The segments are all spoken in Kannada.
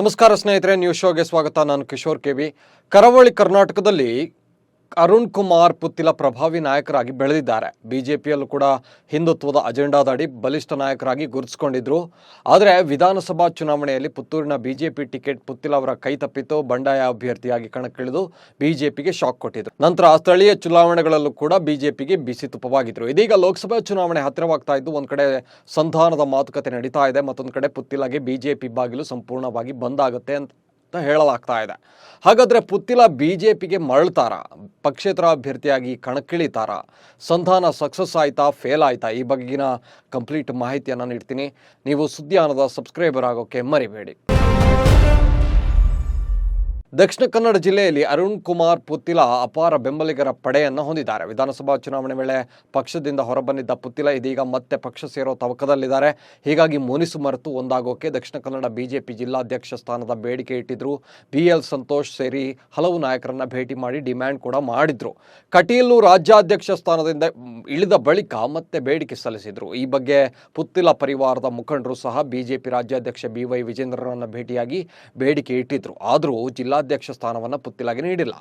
ನಮಸ್ಕಾರ ಸ್ನೇಹಿತರೆ ನ್ಯೂಸ್ ಶೋಗೆ ಸ್ವಾಗತ. ನಾನು ಕಿಶೋರ್ ಕೆವಿ ಕರಾವಳಿ ಕರ್ನಾಟಕದಲ್ಲಿ ಅರುಣ್ ಕುಮಾರ್ ಪುತ್ತಿಲ ಪ್ರಭಾವಿ ನಾಯಕರಾಗಿ ಬೆಳೆದಿದ್ದಾರೆ. ಬಿಜೆಪಿಯಲ್ಲೂ ಕೂಡ ಹಿಂದುತ್ವದ ಅಜೆಂಡಾದಡಿ ಬಲಿಷ್ಠ ನಾಯಕರಾಗಿ ಗುರುತಿಸಿಕೊಂಡಿದ್ರು. ಆದರೆ ವಿಧಾನಸಭಾ ಚುನಾವಣೆಯಲ್ಲಿ ಪುತ್ತೂರಿನ ಬಿಜೆಪಿ ಟಿಕೆಟ್ ಪುತ್ತಿಲ ಅವರ ಕೈ ತಪ್ಪಿತು ಬಂಡಾಯ ಅಭ್ಯರ್ಥಿಯಾಗಿ ಕಣಕ್ಕಿಳಿದು ಬಿಜೆಪಿಗೆ ಶಾಕ್ ಕೊಟ್ಟಿದ್ರು. ನಂತರ ಸ್ಥಳೀಯ ಚುನಾವಣೆಗಳಲ್ಲೂ ಕೂಡ ಬಿಜೆಪಿಗೆ ಬಿಸಿ ತುಪ್ಪವಾಗಿದ್ರು. ಇದೀಗ ಲೋಕಸಭಾ ಚುನಾವಣೆ ಹತ್ತಿರವಾಗ್ತಾ ಇದ್ದು ಒಂದು ಕಡೆ ಸಂಧಾನದ ಮಾತುಕತೆ ನಡೀತಾ ಇದೆ. ಮತ್ತೊಂದು ಕಡೆ ಪುತ್ತಿಲಗೆ ಬಿಜೆಪಿ ಬಾಗಿಲು ಸಂಪೂರ್ಣವಾಗಿ ಬಂದ್ ಆಗುತ್ತೆ ಅಂತ ಅಂತ ಹೇಳಲಾಗ್ತಾ ಇದೆ. ಹಾಗಾದರೆ ಪುತ್ತಿಲ ಬಿಜೆಪಿಗೆ ಮರಳ್ತಾರ ಪಕ್ಷೇತರ ಅಭ್ಯರ್ಥಿಯಾಗಿ ಕಣಕ್ಕಿಳಿತಾರ? ಸಂಧಾನ ಸಕ್ಸಸ್ ಆಯಿತಾ, ಫೇಲ್ ಆಯಿತಾ? ಈ ಬಗೆಗಿನ ಕಂಪ್ಲೀಟ್ ಮಾಹಿತಿಯನ್ನು ನೀಡ್ತೀನಿ. ನೀವು ಸುದ್ದಿಯಾನದ ಸಬ್ಸ್ಕ್ರೈಬರ್ ಆಗೋಕೆ ಮರಿಬೇಡಿ. ದಕ್ಷಿಣ ಕನ್ನಡ ಜಿಲ್ಲೆಯಲ್ಲಿ ಅರುಣ್ ಕುಮಾರ್ ಪುತ್ತಿಲ ಅಪಾರ ಬೆಂಬಲಿಗರ ಪಡೆಯನ್ನು ಹೊಂದಿದ್ದಾರೆ. ವಿಧಾನಸಭಾ ಚುನಾವಣೆ ವೇಳೆ ಪಕ್ಷದಿಂದ ಹೊರಬಂದಿದ್ದ ಪುತ್ತಿಲ ಇದೀಗ ಮತ್ತೆ ಪಕ್ಷ ಸೇರೋ ತವಕದಲ್ಲಿದ್ದಾರೆ. ಹೀಗಾಗಿ ಮುನಿಸು ಮರೆತು ಒಂದಾಗೋಕೆ ದಕ್ಷಿಣ ಕನ್ನಡ ಬಿಜೆಪಿ ಜಿಲ್ಲಾಧ್ಯಕ್ಷ ಸ್ಥಾನದ ಬೇಡಿಕೆ ಇಟ್ಟಿದ್ರು. ಬಿ ಎಲ್ ಸಂತೋಷ್ ಸೇರಿ ಹಲವು ನಾಯಕರನ್ನ ಭೇಟಿ ಮಾಡಿ ಡಿಮ್ಯಾಂಡ್ ಕೂಡ ಮಾಡಿದ್ರು. ಕಟೀಲು ರಾಜ್ಯಾಧ್ಯಕ್ಷ ಸ್ಥಾನದಿಂದ ಇಳಿದ ಬಳಿಕ ಮತ್ತೆ ಬೇಡಿಕೆ ಸಲ್ಲಿಸಿದ್ರು. ಈ ಬಗ್ಗೆ ಪುತ್ತಿಲ ಪರಿವಾರದ ಮುಖಂಡರು ಸಹ ಬಿಜೆಪಿ ರಾಜ್ಯಾಧ್ಯಕ್ಷ ಬಿ ವೈ ವಿಜೇಂದ್ರರನ್ನ ಭೇಟಿಯಾಗಿ ಬೇಡಿಕೆ ಇಟ್ಟಿದ್ರು. ಆದರೂ ಜಿಲ್ಲಾಧ್ಯಕ್ಷ ಸ್ಥಾನವನ್ನು ಪುತ್ತಿಲಗೆ ನೀಡಿಲ್ಲ.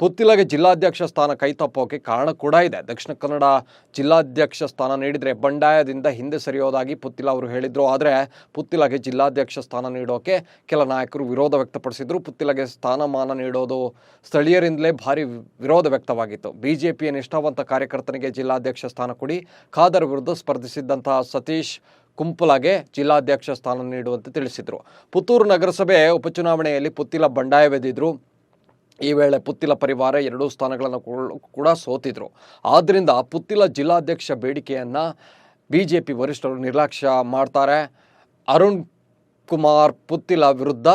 ಪುತ್ತಿಲಗೆ ಜಿಲ್ಲಾಧ್ಯಕ್ಷ ಸ್ಥಾನ ಕೈತಪ್ಪೋಕೆ ಕಾರಣ ಕೂಡ ಇದೆ. ದಕ್ಷಿಣ ಕನ್ನಡ ಜಿಲ್ಲಾಧ್ಯಕ್ಷ ಸ್ಥಾನ ನೀಡಿದರೆ ಬಂಡಾಯದಿಂದ ಹಿಂದೆ ಸರಿಯೋದಾಗಿ ಪುತ್ತಿಲ ಅವರು ಹೇಳಿದರು. ಆದರೆ ಪುತ್ತಿಲಗೆ ಜಿಲ್ಲಾಧ್ಯಕ್ಷ ಸ್ಥಾನ ನೀಡೋಕೆ ಕೆಲ ನಾಯಕರು ವಿರೋಧ ವ್ಯಕ್ತಪಡಿಸಿದ್ರು. ಪುತ್ತಿಲಗೆ ಸ್ಥಾನಮಾನ ನೀಡೋದು ಸ್ಥಳೀಯರಿಂದಲೇ ಭಾರಿ ವಿರೋಧ ವ್ಯಕ್ತವಾಗಿತ್ತು. ಬಿಜೆಪಿಯ ನಿಷ್ಠಾವಂತ ಕಾರ್ಯಕರ್ತನಿಗೆ ಜಿಲ್ಲಾಧ್ಯಕ್ಷ ಸ್ಥಾನ ಕೊಡಿ, ಖಾದರ್ ವಿರುದ್ಧ ಸ್ಪರ್ಧಿಸಿದ್ದಂತಹ ಸತೀಶ್ ಕುಂಪಲಗೆ ಜಿಲ್ಲಾಧ್ಯಕ್ಷ ಸ್ಥಾನ ನೀಡುವಂತೆ ತಿಳಿಸಿದರು. ಪುತ್ತೂರು ನಗರಸಭೆ ಉಪಚುನಾವಣೆಯಲ್ಲಿ ಪುತ್ತಿಲ ಬಂಡಾಯವೆದಿದ್ರು ಈ ವೇಳೆ ಪುತ್ತಿಲ ಪರಿವಾರ ಎರಡೂ ಸ್ಥಾನಗಳನ್ನು ಕೂಡ- ಸೋತಿದ್ರು. ಆದ್ದರಿಂದ ಪುತ್ತಿಲ ಜಿಲ್ಲಾಧ್ಯಕ್ಷ ಬೇಡಿಕೆಯನ್ನು ಬಿ ಜೆ ಪಿ ವರಿಷ್ಠರು ನಿರ್ಲಕ್ಷ್ಯ ಮಾಡ್ತಾರೆ. ಅರುಣ್ ಕುಮಾರ್ ಪುತ್ತಿಲ ವಿರುದ್ಧ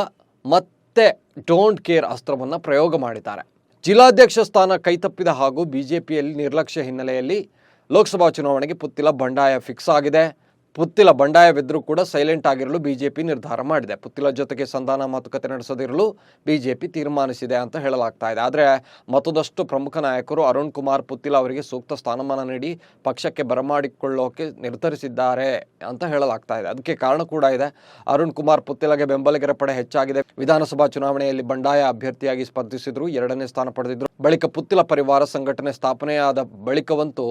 ಮತ್ತೆ ಡೋಂಟ್ ಕೇರ್ ಅಸ್ತ್ರವನ್ನು ಪ್ರಯೋಗ ಮಾಡಿದ್ದಾರೆ. ಜಿಲ್ಲಾಧ್ಯಕ್ಷ ಸ್ಥಾನ ಕೈತಪ್ಪಿದ ಹಾಗೂ ಬಿಜೆಪಿಯಲ್ಲಿ ನಿರ್ಲಕ್ಷ್ಯ ಹಿನ್ನೆಲೆಯಲ್ಲಿ ಲೋಕಸಭಾ ಚುನಾವಣೆಗೆ ಪುತ್ತಿಲ ಬಂಡಾಯ ಫಿಕ್ಸ್ ಆಗಿದೆ. ಪುತ್ತಿಲ ಬಂಡಾಯವಿದ್ದರೂ ಕೂಡ ಸೈಲೆಂಟ್ ಆಗಿರಲು ಬಿಜೆಪಿ ನಿರ್ಧಾರ ಮಾಡಿದೆ. ಪುತ್ತಿಲ ಜೊತೆಗೆ ಸಂಧಾನ ಮಾತುಕತೆ ನಡೆಸದಿರಲು ಬಿಜೆಪಿ ತೀರ್ಮಾನಿಸಿದೆ ಅಂತ ಹೇಳಲಾಗ್ತಾ ಇದೆ. ಆದರೆ ಮತ್ತದಷ್ಟು ಪ್ರಮುಖ ನಾಯಕರು ಅರುಣ್ ಕುಮಾರ್ ಪುತ್ತಿಲ ಅವರಿಗೆ ಸೂಕ್ತ ಸ್ಥಾನಮಾನ ನೀಡಿ ಪಕ್ಷಕ್ಕೆ ಬರಮಾಡಿಕೊಳ್ಳೋಕೆ ನಿರ್ಧರಿಸಿದ್ದಾರೆ ಅಂತ ಹೇಳಲಾಗ್ತಾ ಇದೆ. ಅದಕ್ಕೆ ಕಾರಣ ಕೂಡ ಇದೆ. ಅರುಣ್ ಕುಮಾರ್ ಪುತ್ತಿಲಗೆ ಬೆಂಬಲಿಗರ ಪಡೆ ಹೆಚ್ಚಾಗಿದೆ. ವಿಧಾನಸಭಾ ಚುನಾವಣೆಯಲ್ಲಿ ಬಂಡಾಯ ಅಭ್ಯರ್ಥಿಯಾಗಿ ಸ್ಪರ್ಧಿಸಿದ್ರು, ಎರಡನೇ ಸ್ಥಾನ ಪಡೆದಿದ್ರು. ಬಳಿಕ ಪುತ್ತಿಲ ಪರಿವಾರ ಸಂಘಟನೆ ಸ್ಥಾಪನೆಯಾದ ಬಳಿಕವಂತೂ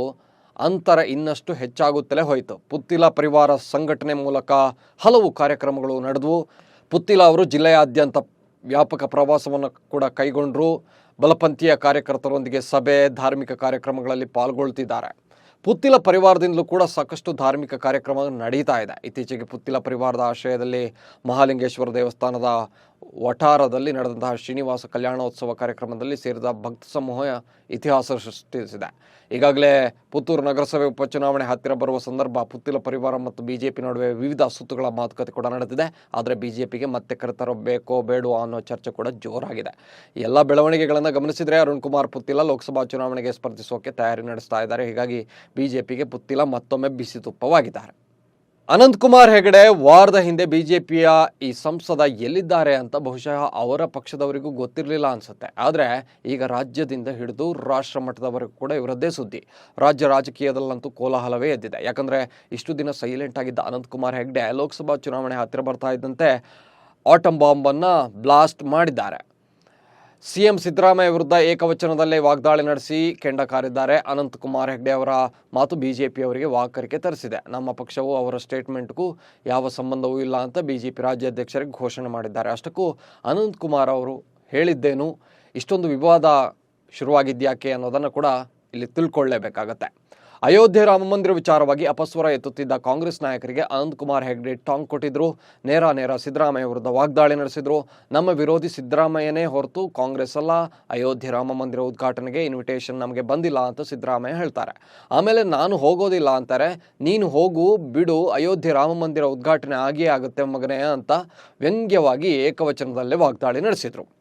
ಅಂತರ ಇನ್ನಷ್ಟು ಹೆಚ್ಚಾಗುತ್ತಲೇ ಹೋಯಿತು. ಪುತ್ತಿಲ ಪರಿವಾರ ಸಂಘಟನೆ ಮೂಲಕ ಹಲವು ಕಾರ್ಯಕ್ರಮಗಳು ನಡೆದವು. ಪುತ್ತಿಲ ಅವರು ಜಿಲ್ಲೆಯಾದ್ಯಂತ ವ್ಯಾಪಕ ಪ್ರವಾಸವನ್ನು ಕೂಡ ಕೈಗೊಂಡರು. ಬಲಪಂಥೀಯ ಕಾರ್ಯಕರ್ತರೊಂದಿಗೆ ಸಭೆ, ಧಾರ್ಮಿಕ ಕಾರ್ಯಕ್ರಮಗಳಲ್ಲಿ ಪಾಲ್ಗೊಳ್ತಿದ್ದಾರೆ. ಪುತ್ತಿಲ ಪರಿವಾರದಿಂದಲೂ ಕೂಡ ಸಾಕಷ್ಟು ಧಾರ್ಮಿಕ ಕಾರ್ಯಕ್ರಮ ನಡೀತಾ ಇದೆ. ಇತ್ತೀಚೆಗೆ ಪುತ್ತಿಲ ಪರಿವಾರದ ಆಶ್ರಯದಲ್ಲಿ ಮಹಾಲಿಂಗೇಶ್ವರ ದೇವಸ್ಥಾನದ ವಠಾರದಲ್ಲಿ ನಡೆದಂತಹ ಶ್ರೀನಿವಾಸ ಕಲ್ಯಾಣೋತ್ಸವ ಕಾರ್ಯಕ್ರಮದಲ್ಲಿ ಸೇರಿದ ಭಕ್ತ ಸಮೂಹ ಇತಿಹಾಸ ಸೃಷ್ಟಿಸಿದೆ. ಈಗಾಗಲೇ ಪುತ್ತೂರು ನಗರಸಭೆ ಉಪಚುನಾವಣೆ ಹತ್ತಿರ ಬರುವ ಸಂದರ್ಭ ಪುತ್ತಿಲ ಪರಿವಾರ ಮತ್ತು ಬಿಜೆಪಿ ನಡುವೆ ವಿವಿಧ ಸುತ್ತುಗಳ ಮಾತುಕತೆ ಕೂಡ ನಡೆದಿದೆ. ಆದರೆ ಬಿಜೆಪಿಗೆ ಮತ್ತೆ ಕರೆತರಬೇಕೋ ಬೇಡೋ ಅನ್ನೋ ಚರ್ಚೆ ಕೂಡ ಜೋರಾಗಿದೆ. ಎಲ್ಲ ಬೆಳವಣಿಗೆಗಳನ್ನು ಗಮನಿಸಿದರೆ ಅರುಣ್ ಕುಮಾರ್ ಪುತ್ತಿಲ ಲೋಕಸಭಾ ಚುನಾವಣೆಗೆ ಸ್ಪರ್ಧಿಸೋಕೆ ತಯಾರಿ ನಡೆಸ್ತಾ ಇದ್ದಾರೆ. ಹೀಗಾಗಿ ಬಿಜೆಪಿಗೆ ಪುತ್ತಿಲ ಮತ್ತೊಮ್ಮೆ ಬಿಸಿ ತುಪ್ಪವಾಗಿದ್ದಾರೆ. ಅನಂತ್ ಕುಮಾರ್ ಹೆಗಡೆ ವಾರದ ಹಿಂದೆ ಬಿಜೆಪಿಯ ಈ ಸಂಸದ ಎಲ್ಲಿದ್ದಾರೆ ಅಂತ ಬಹುಶಃ ಅವರ ಪಕ್ಷದವರಿಗೂ ಗೊತ್ತಿರಲಿಲ್ಲ ಅನ್ಸುತ್ತೆ. ಆದರೆ ಈಗ ರಾಜ್ಯದಿಂದ ಹಿಡಿದು ರಾಷ್ಟ್ರ ಮಟ್ಟದವರೆಗೂ ಕೂಡ ಇವರದ್ದೇ ಸುದ್ದಿ. ರಾಜ್ಯ ರಾಜಕೀಯದಲ್ಲಂತೂ ಕೋಲಾಹಲವೇ ಎದ್ದಿದೆ. ಯಾಕಂದ್ರೆ ಇಷ್ಟು ದಿನ ಸೈಲೆಂಟ್ ಆಗಿದ್ದ ಅನಂತ್ ಕುಮಾರ್ ಹೆಗ್ಡೆ ಲೋಕಸಭಾ ಚುನಾವಣೆ ಹತ್ತಿರ ಬರ್ತಾ ಇದ್ದಂತೆ ಆಟಮ್ ಬಾಂಬನ್ನು ಬ್ಲಾಸ್ಟ್ ಮಾಡಿದ್ದಾರೆ. ಸಿಎಂ ಸಿದ್ದರಾಮಯ್ಯ ವಿರುದ್ಧ ಏಕವಚನದಲ್ಲೇ ವಾಗ್ದಾಳಿ ನಡೆಸಿ ಕೆಂಡ ಕಾರಿದ್ದಾರೆ. ಅನಂತಕುಮಾರ್ ಹೆಗ್ಡೆ ಅವರ ಮಾತು ಬಿಜೆಪಿ ಅವರಿಗೆ ವಾಕರಿಕೆ ತರಿಸಿದೆ. ನಮ್ಮ ಪಕ್ಷವು ಅವರ ಸ್ಟೇಟ್ಮೆಂಟ್ಗೂ ಯಾವ ಸಂಬಂಧವೂ ಇಲ್ಲ ಅಂತ ಬಿಜೆಪಿ ರಾಜ್ಯಾಧ್ಯಕ್ಷರಿಗೆ ಘೋಷಣೆ ಮಾಡಿದ್ದಾರೆ. ಅಷ್ಟಕ್ಕೂ ಅನಂತಕುಮಾರ್ ಅವರು ಹೇಳಿದ್ದೇನು, ಇಷ್ಟೊಂದು ವಿವಾದ ಶುರುವಾಗಿದ್ಯಾಕೆ ಅನ್ನೋದನ್ನು ಕೂಡ ಇಲ್ಲಿ ತಿಳ್ಕೊಳ್ಳೇಬೇಕಾಗತ್ತೆ. ಅಯೋಧ್ಯೆ ರಾಮ ಮಂದಿರ ವಿಚಾರವಾಗಿ ಅಪಸ್ವರ ಎತ್ತುತ್ತಿದ್ದ ಕಾಂಗ್ರೆಸ್ ನಾಯಕರಿಗೆ ಅನಂತ್ ಕುಮಾರ್ ಹೆಗ್ಡೆ ಟಾಂಗ್ ಕೊಟ್ಟಿದ್ರು. ನೇರ ನೇರ ಸಿದ್ದರಾಮಯ್ಯ ವಿರುದ್ಧ ವಾಗ್ದಾಳಿ ನಡೆಸಿದ್ರು. ನಮ್ಮ ವಿರೋಧಿ ಸಿದ್ದರಾಮಯ್ಯನೇ ಹೊರತು ಕಾಂಗ್ರೆಸ್ ಅಲ್ಲ. ಅಯೋಧ್ಯೆ ರಾಮ ಮಂದಿರ ಉದ್ಘಾಟನೆಗೆ ಇನ್ವಿಟೇಷನ್ ನಮಗೆ ಬಂದಿಲ್ಲ ಅಂತ ಸಿದ್ದರಾಮಯ್ಯ ಹೇಳ್ತಾರೆ. ಆಮೇಲೆ ನಾನು ಹೋಗೋದಿಲ್ಲ ಅಂತಾರೆ. ನೀನು ಹೋಗು, ಬಿಡು, ಅಯೋಧ್ಯೆ ರಾಮ ಮಂದಿರ ಉದ್ಘಾಟನೆ ಆಗಿಯೇ ಆಗುತ್ತೆ ಮಗನೇ ಅಂತ ವ್ಯಂಗ್ಯವಾಗಿ ಏಕವಚನದಲ್ಲೇ ವಾಗ್ದಾಳಿ ನಡೆಸಿದ್ರು.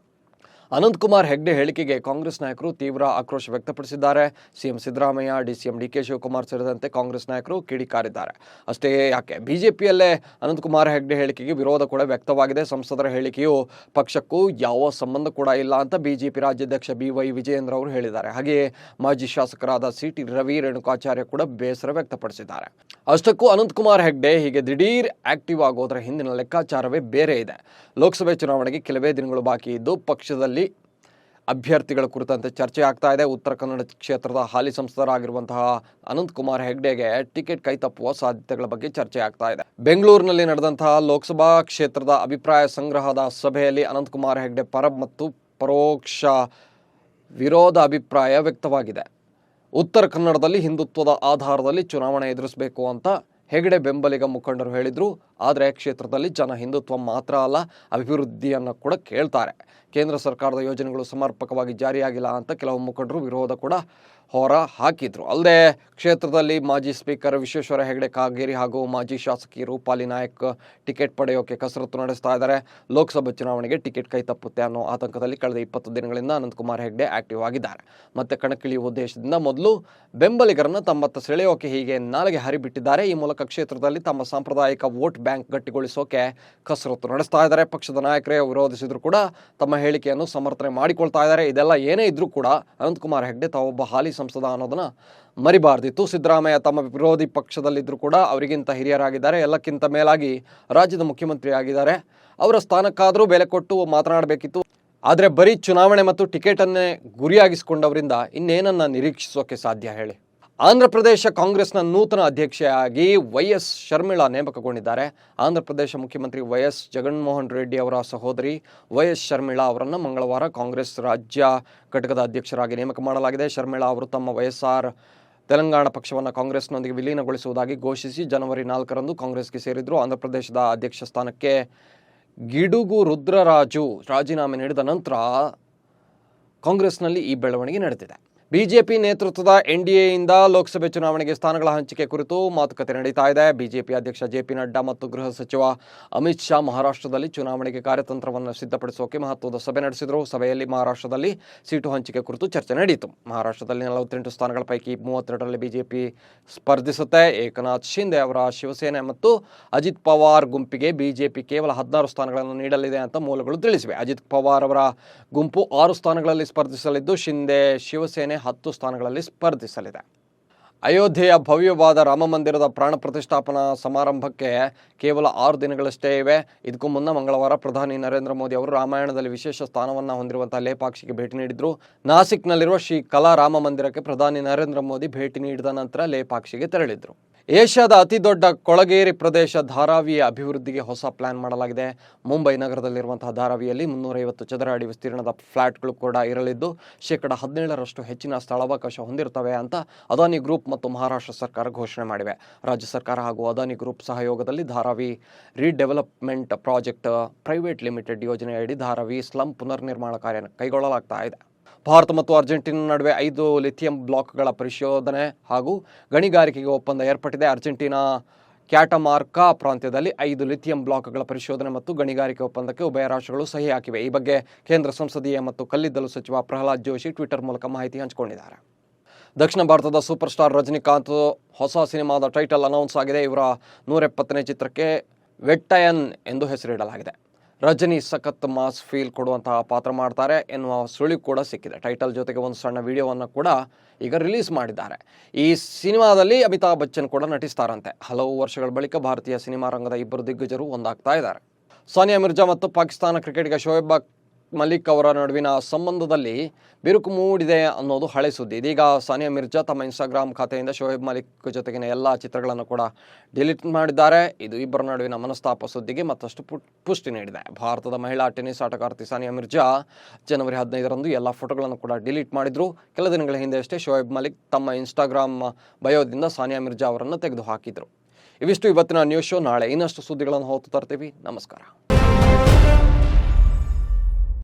ಅನಂತಕುಮಾರ್ ಹೆಗ್ಡೆ ಹೇಳಿಕೆಗೆ ಕಾಂಗ್ರೆಸ್ ನಾಯಕರು ತೀವ್ರ ಆಕ್ರೋಶ ವ್ಯಕ್ತಪಡಿಸಿದ್ದಾರೆ. CM Siddaramaiah, DCM DK Shivakumar ಸೇರಿದಂತೆ ಕಾಂಗ್ರೆಸ್ ನಾಯಕರು ಕಿಡಿಕಾರಿದ್ದಾರೆ. ಅಷ್ಟೇ ಯಾಕೆ, ಬಿಜೆಪಿಯಲ್ಲೇ ಅನಂತಕುಮಾರ್ ಹೆಗ್ಡೆ ಹೇಳಿಕೆಗೆ ವಿರೋಧ ಕೂಡ ವ್ಯಕ್ತವಾಗಿದೆ. ಸಂಸದರ ಹೇಳಿಕೆಯು ಪಕ್ಷಕ್ಕೂ ಯಾವ ಸಂಬಂಧ ಕೂಡ ಇಲ್ಲ ಅಂತ ಬಿಜೆಪಿ ರಾಜ್ಯಾಧ್ಯಕ್ಷ ಬಿ ವೈ ವಿಜಯೇಂದ್ರ ಅವರು ಹೇಳಿದ್ದಾರೆ. ಹಾಗೆಯೇ ಮಾಜಿ ಶಾಸಕರಾದ ಸಿ ಟಿ ರವಿ, ರೇಣುಕಾಚಾರ್ಯ ಕೂಡ ಬೇಸರ ವ್ಯಕ್ತಪಡಿಸಿದ್ದಾರೆ. ಅಷ್ಟಕ್ಕೂ ಅನಂತಕುಮಾರ್ ಹೆಗ್ಡೆ ಹೀಗೆ ದಿಢೀರ್ ಆಕ್ಟಿವ್ ಆಗೋದರ ಹಿಂದಿನ ಲೆಕ್ಕಾಚಾರವೇ ಬೇರೆ ಇದೆ. ಲೋಕಸಭೆ ಚುನಾವಣೆಗೆ ಕೆಲವೇ ದಿನಗಳು ಬಾಕಿ ಇದ್ದು ಪಕ್ಷದಲ್ಲಿ ಅಭ್ಯರ್ಥಿಗಳ ಕುರಿತಂತೆ ಚರ್ಚೆ ಆಗ್ತಾ ಇದೆ. ಉತ್ತರ ಕನ್ನಡ ಕ್ಷೇತ್ರದ ಹಾಲಿ ಸಂಸದರಾಗಿರುವಂತಹ ಅನಂತಕುಮಾರ್ ಹೆಗ್ಡೆಗೆ ಟಿಕೆಟ್ ಕೈತಪ್ಪುವ ಸಾಧ್ಯತೆಗಳ ಬಗ್ಗೆ ಚರ್ಚೆ ಆಗ್ತಾ ಇದೆ. ಬೆಂಗಳೂರಿನಲ್ಲಿ ನಡೆದಂತಹ ಲೋಕಸಭಾ ಕ್ಷೇತ್ರದ ಅಭಿಪ್ರಾಯ ಸಂಗ್ರಹದ ಸಭೆಯಲ್ಲಿ ಅನಂತಕುಮಾರ್ ಹೆಗ್ಡೆ ಪರ ಮತ್ತು ಪರೋಕ್ಷ ವಿರೋಧ ಅಭಿಪ್ರಾಯ ವ್ಯಕ್ತವಾಗಿದೆ. ಉತ್ತರ ಕನ್ನಡದಲ್ಲಿ ಹಿಂದುತ್ವದ ಆಧಾರದಲ್ಲಿ ಚುನಾವಣೆ ಎದುರಿಸಬೇಕು ಅಂತ ಹೆಗಡೆ ಬೆಂಬಲಿಗ ಮುಖಂಡರು ಹೇಳಿದ್ರು, ಆದರೆ ಕ್ಷೇತ್ರದಲ್ಲಿ ಜನ ಹಿಂದುತ್ವ ಮಾತ್ರ ಅಲ್ಲ, ಅಭಿವೃದ್ಧಿಯನ್ನು ಕೂಡ ಕೇಳ್ತಾರೆ. ಕೇಂದ್ರ ಸರ್ಕಾರದ ಯೋಜನೆಗಳು ಸಮರ್ಪಕವಾಗಿ ಜಾರಿಯಾಗಿಲ್ಲ ಅಂತ ಕೆಲವು ಮುಖಂಡರು ವಿರೋಧ ಕೂಡ ಹೊರ ಹಾಕಿದ್ರು. ಅಲ್ಲದೆ ಕ್ಷೇತ್ರದಲ್ಲಿ ಮಾಜಿ ಸ್ಪೀಕರ್ ವಿಶ್ವೇಶ್ವರ ಹೆಗಡೆ, ಕಾಗೇರಿ ಹಾಗೂ ಮಾಜಿ ಶಾಸಕಿ ರೂಪಾಲಿ ನಾಯಕ್ ಟಿಕೆಟ್ ಪಡೆಯೋಕೆ ಕಸರತ್ತು ನಡೆಸ್ತಾ ಇದ್ದಾರೆ. ಲೋಕಸಭೆ ಚುನಾವಣೆಗೆ ಟಿಕೆಟ್ ಕೈ ತಪ್ಪುತ್ತೆ ಅನ್ನೋ ಆತಂಕದಲ್ಲಿ ಕಳೆದ ಇಪ್ಪತ್ತು ದಿನಗಳಿಂದ ಅನಂತಕುಮಾರ್ ಹೆಗ್ಡೆ ಆಕ್ಟಿವ್ ಆಗಿದ್ದಾರೆ. ಮತ್ತೆ ಕಣಕ್ಕಿಳಿಯುವ ಉದ್ದೇಶದಿಂದ ಮೊದಲು ಬೆಂಬಲಿಗರನ್ನು ತಮ್ಮತ್ತ ಸೆಳೆಯೋಕೆ ಹೀಗೆ ನಾಲಿಗೆ ಹರಿಬಿಟ್ಟಿದ್ದಾರೆ. ಈ ಮೂಲಕ ಕ್ಷೇತ್ರದಲ್ಲಿ ತಮ್ಮ ಸಾಂಪ್ರದಾಯಿಕ ವೋಟ್ ಬ್ಯಾಂಕ್ ಗಟ್ಟಿಗೊಳಿಸೋಕೆ ಕಸರತ್ತು ನಡೆಸ್ತಾ ಇದ್ದಾರೆ. ಪಕ್ಷದ ನಾಯಕರೇ ವಿರೋಧಿಸಿದ್ರು ಕೂಡ ತಮ್ಮ ಹೇಳಿಕೆಯನ್ನು ಸಮರ್ಥನೆ ಮಾಡಿಕೊಳ್ತಾ ಇದ್ದಾರೆ. ಇದೆಲ್ಲ ಏನೇ ಇದ್ರೂ ಕೂಡ ಅನಂತಕುಮಾರ್ ಹೆಗ್ಡೆ ತಾವೊಬ್ಬ ಹಾಲಿ ಸಂಸದ ಅನ್ನೋದನ್ನ ಮರಿಬಾರ್ದಿತ್ತು. ಸಿದ್ದರಾಮಯ್ಯ ತಮ್ಮ ವಿರೋಧಿ ಪಕ್ಷದಲ್ಲಿದ್ದರೂ ಕೂಡ ಅವರಿಗಿಂತ ಹಿರಿಯರಾಗಿದ್ದಾರೆ. ಎಲ್ಲಕ್ಕಿಂತ ಮೇಲಾಗಿ ರಾಜ್ಯದ ಮುಖ್ಯಮಂತ್ರಿ ಆಗಿದ್ದಾರೆ ಅವರ ಸ್ಥಾನಕ್ಕಾದರೂ ಬೆಲೆ ಕೊಟ್ಟು ಮಾತನಾಡಬೇಕಿತ್ತು. ಆದರೆ ಬರೀ ಚುನಾವಣೆ ಮತ್ತು ಟಿಕೆಟನ್ನೇ ಗುರಿಯಾಗಿಸಿಕೊಂಡವರಿಂದ ಇನ್ನೇನನ್ನ ನಿರೀಕ್ಷಿಸೋಕೆ ಸಾಧ್ಯ ಹೇಳಿ. ಆಂಧ್ರ ಪ್ರದೇಶ ಕಾಂಗ್ರೆಸ್ನ ನೂತನ ಅಧ್ಯಕ್ಷೆಯಾಗಿ ವೈ ಎಸ್ ಶರ್ಮಿಳಾ ನೇಮಕಗೊಂಡಿದ್ದಾರೆ. ಆಂಧ್ರ ಪ್ರದೇಶ ಮುಖ್ಯಮಂತ್ರಿ ವೈ ಎಸ್ ಜಗನ್ಮೋಹನ್ ರೆಡ್ಡಿ ಅವರ ಸಹೋದರಿ ವೈ ಎಸ್ ಶರ್ಮಿಳಾ ಅವರನ್ನು ಮಂಗಳವಾರ ಕಾಂಗ್ರೆಸ್ ರಾಜ್ಯ ಘಟಕದ ಅಧ್ಯಕ್ಷರಾಗಿ ನೇಮಕ ಮಾಡಲಾಗಿದೆ. ಶರ್ಮಿಳಾ ಅವರು ತಮ್ಮ ವೈಎಸ್ಆರ್ ತೆಲಂಗಾಣ ಪಕ್ಷವನ್ನು ಕಾಂಗ್ರೆಸ್ನೊಂದಿಗೆ ವಿಲೀನಗೊಳಿಸುವುದಾಗಿ ಘೋಷಿಸಿ ಜನವರಿ ನಾಲ್ಕರಂದು ಕಾಂಗ್ರೆಸ್ಗೆ ಸೇರಿದ್ರು. ಆಂಧ್ರ ಪ್ರದೇಶದ ಅಧ್ಯಕ್ಷ ಸ್ಥಾನಕ್ಕೆ ಗಿಡುಗು ರುದ್ರರಾಜು ರಾಜೀನಾಮೆ ನೀಡಿದ ನಂತರ ಕಾಂಗ್ರೆಸ್ನಲ್ಲಿ ಈ ಬೆಳವಣಿಗೆ ನಡೆದಿದೆ. ಬಿಜೆಪಿ ನೇತೃತ್ವದ ಎನ್ಡಿಎಯಿಂದ ಲೋಕಸಭೆ ಚುನಾವಣೆಗೆ ಸ್ಥಾನಗಳ ಹಂಚಿಕೆ ಕುರಿತು ಮಾತುಕತೆ ನಡೀತಾ ಇದೆ. ಬಿಜೆಪಿ ಅಧ್ಯಕ್ಷ ಜೆ ಪಿ ನಡ್ಡಾ ಮತ್ತು ಗೃಹ ಸಚಿವ ಅಮಿತ್ ಶಾ ಮಹಾರಾಷ್ಟ್ರದಲ್ಲಿ ಚುನಾವಣೆಗೆ ಕಾರ್ಯತಂತ್ರವನ್ನು ಸಿದ್ಧಪಡಿಸೋಕೆ ಮಹತ್ವದ ಸಭೆ ನಡೆಸಿದರು. ಸಭೆಯಲ್ಲಿ ಮಹಾರಾಷ್ಟ್ರದಲ್ಲಿ ಸೀಟು ಹಂಚಿಕೆ ಕುರಿತು ಚರ್ಚೆ ನಡೆಯಿತು ಮಹಾರಾಷ್ಟ್ರದಲ್ಲಿ ನಲವತ್ತೆಂಟು ಸ್ಥಾನಗಳ ಪೈಕಿ ಮೂವತ್ತೆರಡರಲ್ಲಿ ಬಿಜೆಪಿ ಸ್ಪರ್ಧಿಸುತ್ತೆ. ಏಕನಾಥ್ ಶಿಂದೆ ಅವರ ಶಿವಸೇನೆ ಮತ್ತು ಅಜಿತ್ ಪವಾರ್ ಗುಂಪಿಗೆ ಬಿಜೆಪಿ ಕೇವಲ ಹದಿನಾರು ಸ್ಥಾನಗಳನ್ನು ನೀಡಲಿದೆ ಅಂತ ಮೂಲಗಳು ತಿಳಿಸಿವೆ. ಅಜಿತ್ ಪವಾರ್ ಅವರ ಗುಂಪು ಆರು ಸ್ಥಾನಗಳಲ್ಲಿ ಸ್ಪರ್ಧಿಸಲಿದ್ದು, ಶಿಂದೆ ಶಿವಸೇನೆ ಹತ್ತು ಸ್ಥಾನಗಳಲ್ಲಿ ಸ್ಪರ್ಧಿಸಲಿದೆ. ಅಯೋಧ್ಯೆಯ ಭವ್ಯವಾದ ರಾಮ ಮಂದಿರದ ಪ್ರಾಣ ಪ್ರತಿಷ್ಠಾಪನಾ ಸಮಾರಂಭಕ್ಕೆ ಕೇವಲ ಆರು ದಿನಗಳಷ್ಟೇ ಇವೆ. ಇದಕ್ಕೂ ಮುನ್ನ ಮಂಗಳವಾರ ಪ್ರಧಾನಿ ನರೇಂದ್ರ ಮೋದಿ ಅವರು ರಾಮಾಯಣದಲ್ಲಿ ವಿಶೇಷ ಸ್ಥಾನವನ್ನು ಹೊಂದಿರುವಂತಹ ಲೇಪಾಕ್ಷಿಗೆ ಭೇಟಿ ನೀಡಿದ್ರು. ನಾಸಿಕ್ನಲ್ಲಿರುವ ಶ್ರೀ ಕಲಾ ರಾಮ ಮಂದಿರಕ್ಕೆ ಪ್ರಧಾನಿ ನರೇಂದ್ರ ಮೋದಿ ಭೇಟಿ ನೀಡಿದ ನಂತರ ಲೇಪಾಕ್ಷಿಗೆ ತೆರಳಿದ್ರು. ಏಷ್ಯಾದ ಅತಿದೊಡ್ಡ ಕೊಳಗೇರಿ ಪ್ರದೇಶ ಧಾರಾವಿಯ ಅಭಿವೃದ್ಧಿಗೆ ಹೊಸ ಪ್ಲಾನ್ ಮಾಡಲಾಗಿದೆ. ಮುಂಬೈ ನಗರದಲ್ಲಿರುವಂತಹ ಧಾರಾವಿಯಲ್ಲಿ ಮುನ್ನೂರೈವತ್ತು ಚದರ ಅಡಿ ವಿಸ್ತೀರ್ಣದ ಫ್ಲಾಟ್ಗಳು ಕೂಡ ಇರಲಿದ್ದು, ಶೇಕಡ ಹದಿನೇಳರಷ್ಟು ಹೆಚ್ಚಿನ ಸ್ಥಳಾವಕಾಶ ಹೊಂದಿರುತ್ತವೆ ಅಂತ ಅದಾನಿ ಗ್ರೂಪ್ ಮತ್ತು ಮಹಾರಾಷ್ಟ್ರ ಸರ್ಕಾರ ಘೋಷಣೆ ಮಾಡಿವೆ. ರಾಜ್ಯ ಸರ್ಕಾರ ಹಾಗೂ ಅದಾನಿ ಗ್ರೂಪ್ ಸಹಯೋಗದಲ್ಲಿ Dharavi redevelopment project private limited ಯೋಜನೆಯಡಿ ಧಾರಾವಿ ಸ್ಲಂ ಪುನರ್ನಿರ್ಮಾಣ ಕಾರ್ಯ ಕೈಗೊಳ್ಳಲಾಗ್ತಾ ಇದೆ. ಭಾರತ ಮತ್ತು ಅರ್ಜೆಂಟೀನಾ ನಡುವೆ ಐದು ಲಿಥಿಯಂ ಬ್ಲಾಕ್ಗಳ ಪರಿಶೋಧನೆ ಹಾಗೂ ಗಣಿಗಾರಿಕೆಗೆ ಒಪ್ಪಂದ ಏರ್ಪಟ್ಟಿದೆ. ಅರ್ಜೆಂಟೀನಾ ಕ್ಯಾಟಮಾರ್ಕಾ ಪ್ರಾಂತ್ಯದಲ್ಲಿ ಐದು ಲಿಥಿಯಂ ಬ್ಲಾಕ್ಗಳ ಪರಿಶೋಧನೆ ಮತ್ತು ಗಣಿಗಾರಿಕೆ ಒಪ್ಪಂದಕ್ಕೆ ಉಭಯ ರಾಷ್ಟ್ರಗಳು ಸಹಿ ಹಾಕಿವೆ. ಈ ಬಗ್ಗೆ ಕೇಂದ್ರ ಸಂಸದೀಯ ಮತ್ತು ಕಲ್ಲಿದ್ದಲು ಸಚಿವ ಪ್ರಹ್ಲಾದ್ ಜೋಶಿ ಟ್ವಿಟರ್ ಮೂಲಕ ಮಾಹಿತಿ ಹಂಚಿಕೊಂಡಿದ್ದಾರೆ. ದಕ್ಷಿಣ ಭಾರತದ ಸೂಪರ್ ಸ್ಟಾರ್ ರಜನಿಕಾಂತ್ ಹೊಸ ಸಿನಿಮಾದ ಟೈಟಲ್ ಅನೌನ್ಸ್ ಆಗಿದೆ. ಇವರ ನೂರ ಎಪ್ಪತ್ತನೇ ಚಿತ್ರಕ್ಕೆ ವೆಟ್ಟಯನ್ ಎಂದು ಹೆಸರಿಡಲಾಗಿದೆ. ರಜನಿ ಸಖತ್ ಮಾಸ್ ಫೀಲ್ ಕೊಡುವಂತಹ ಪಾತ್ರ ಮಾಡ್ತಾರೆ ಎನ್ನುವ ಸುಳಿವು ಕೂಡ ಸಿಕ್ಕಿದೆ. ಟೈಟಲ್ ಜೊತೆಗೆ ಒಂದು ಸಣ್ಣ ವಿಡಿಯೋವನ್ನು ಕೂಡ ಈಗ ರಿಲೀಸ್ ಮಾಡಿದ್ದಾರೆ. ಈ ಸಿನಿಮಾದಲ್ಲಿ ಅಮಿತಾಬ್ ಬಚ್ಚನ್ ಕೂಡ ನಟಿಸ್ತಾರಂತೆ. ಹಲವು ವರ್ಷಗಳ ಬಳಿಕ ಭಾರತೀಯ ಸಿನಿಮಾ ರಂಗದ ಇಬ್ಬರು ದಿಗ್ಗಜರು ಒಂದಾಗ್ತಾ ಇದ್ದಾರೆ. ಸಾನಿಯಾ ಮಿರ್ಜಾ ಮತ್ತು ಪಾಕಿಸ್ತಾನ ಕ್ರಿಕೆಟಿಗ ಶೋಯಬ್ ಮಲಿಕ್ ಅವರ ನಡುವಿನ ಸಂಬಂಧದಲ್ಲಿ ಬಿರುಕು ಮೂಡಿದೆ ಅನ್ನೋದು ಹಳೆ ಸುದ್ದಿ. ಇದೀಗ ಸಾನಿಯಾ ಮಿರ್ಜಾ ತಮ್ಮ ಇನ್ಸ್ಟಾಗ್ರಾಮ್ ಖಾತೆಯಿಂದ ಶೋಹೇಬ್ ಮಲಿಕ್ ಜೊತೆಗಿನ ಎಲ್ಲ ಚಿತ್ರಗಳನ್ನು ಕೂಡ ಡಿಲೀಟ್ ಮಾಡಿದ್ದಾರೆ. ಇದು ಇಬ್ಬರ ನಡುವಿನ ಮನಸ್ತಾಪ ಸುದ್ದಿಗೆ ಮತ್ತಷ್ಟು ಪುಷ್ಟಿ ನೀಡಿದೆ. ಭಾರತದ ಮಹಿಳಾ ಟೆನಿಸ್ ಆಟಗಾರ್ತಿ ಸಾನಿಯಾ ಮಿರ್ಜಾ ಜನವರಿ ಹದಿನೈದರಂದು ಎಲ್ಲ ಫೋಟೋಗಳನ್ನು ಕೂಡ ಡಿಲೀಟ್ ಮಾಡಿದ್ರು. ಕೆಲ ದಿನಗಳ ಹಿಂದೆ ಶೋಯಬ್ ಮಲಿಕ್ ತಮ್ಮ ಇನ್ಸ್ಟಾಗ್ರಾಮ್ ಬಯೋದಿಂದ ಸಾನಿಯಾ ಮಿರ್ಜಾ ಅವರನ್ನು ತೆಗೆದುಹಾಕಿದರು. ಇವಿಷ್ಟು ಇವತ್ತಿನ ನ್ಯೂಸ್ ಶೋ. ನಾಳೆ ಇನ್ನಷ್ಟು ಸುದ್ದಿಗಳನ್ನು ಹೊತ್ತು ತರ್ತೀವಿ. ನಮಸ್ಕಾರ.